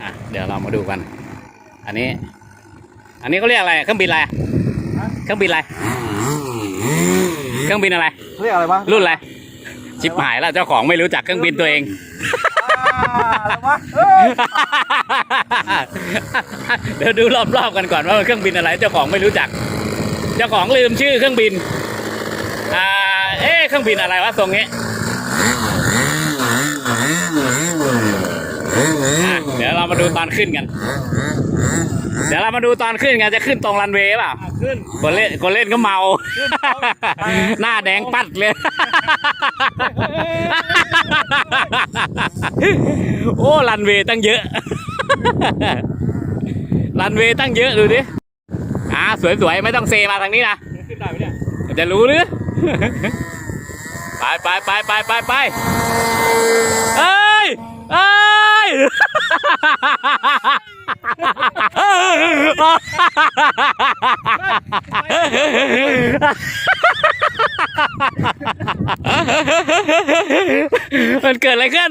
อะเดี๋ยวเรามาดูกัน อันนี้ อันนี้เขาเรียกอะไรเครื่องบินอะไรเครื่องบินอะไรเครื่องบินอะไรเรียกอะไรวะรุ่นอะไรชิบหายแล้วเจ้าของไม่รู้จักเครื่องบินตัวเองอะไรวะเฮ้ยเดี๋ยวดูรอบๆกันก่อนว่าเครื่องบินอะไร เจ้าของไม่รู้จัก เจ้าของลืมชื่อเครื่องบินอ่าเอ๊ะเครื่องบินอะไรวะทรงนี้ อะเดี๋ยวเรามาดูตอนขึ้นกัน เดี๋ยวเรามาดูตอนขึ้นกันจะขึ้นตรงรันเวย์เปล่าขึ้น คนเล่นคนเล่นก็เมา หน้าแดงปัดเลย โอ้รันเวย์ตั้งเยอะ รันเวย์ตั้งเยอะดูดิ อ่าสวยๆ ไม่ต้องเซมาทางนี้นะ ขึ้นได้ไหมเนี่ย จะรู้หรือ ไปไปไปไปไปไป มันเกิดอะไรขึ้น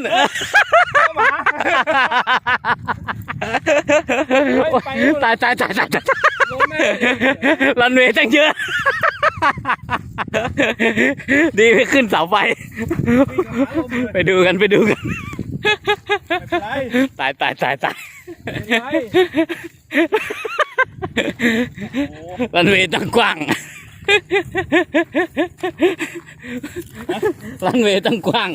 ตายตายตายตายตายลงแม่รันเวย์ตั้งเยอะ ดีไปขึ้นเสาไฟ ไปดูกันไปดูกันไม่เป็นไรตายตายตายตายไม่เป็นไรันเวย์ตั้งกว้าง รันเวย์ตั้งกว้าง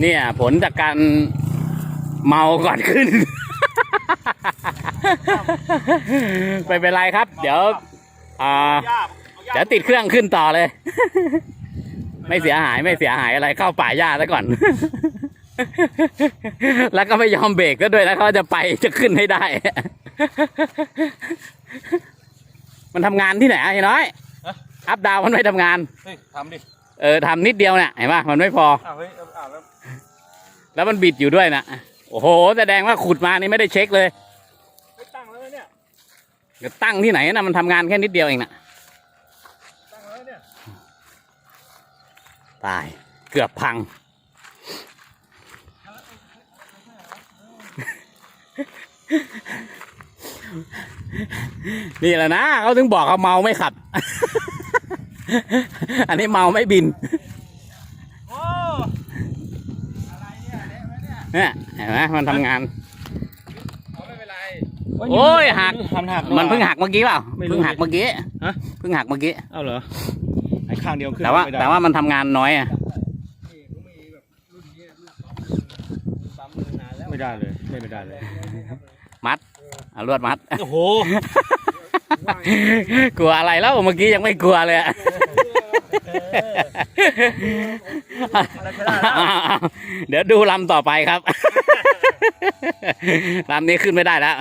เนี่ย ผลจากการเมาก่อนขึ้นไม่เป็นไรครับ เดี๋ยว อ่า เดี๋ยวติดเครื่องขึ้นต่อเลย ไม่เสียหายไม่เสียหายอะไรเข้าป่าหญ้าซะก่อน แล้วก็ไม่ยอมเบรกก็ด้วยนะเขาจะไปจะขึ้นให้ได้ มันทำงานที่ไหนอะเห็นน้อยอัพดาวมันไม่ทำงาน เฮ้ยทำดิเออทำนิดเดียวเนี่ยเห็นปะมันไม่พอ อ้าวเฮ้ยอ้าวแล้วแล้วมันบิดอยู่ด้วยนะโอ้โห แสดงว่าขุดมานี่ไม่ได้เช็คเลย ไม่ตั้งแล้วเนี่ยเดี๋ยวตั้งที่ไหนนะมันทำงานแค่นิดเดียวเองนะ ตั้งแล้วเนี่ย ตาย เกือบพัง นี่แหละนะเขาถึงบอกเขาเมาไม่ขับ อันนี้เมาไม่บินโอ้อะไรเนี่ยเละไหมเนี่ยเนี่ยเห็นไหมมันทำงานเอาไม่เป็นไรโอ้ยหักหักหัก มันเพิ่งหักเมื่อกี้เปล่าไม่รู้เพิ่งหักเมื่อกี้ฮะเพิ่งหักเมื่อกี้ เอาเหรอไอ้ ข้างเดียวขึ้นแต่ว่า ไม่ได้แต่ว่ามันทำงานน้อยอะไม่ได้เลยเล่นไม่ได้เลยมัดเอาลวดมัด โอ้โหกลัวอะไรแล้วเมื่อกี้ยังไม่กลัวเลยอะเดี๋ยวดูลำต่อไปครับลำนี้ขึ้นไม่ได้แล้ว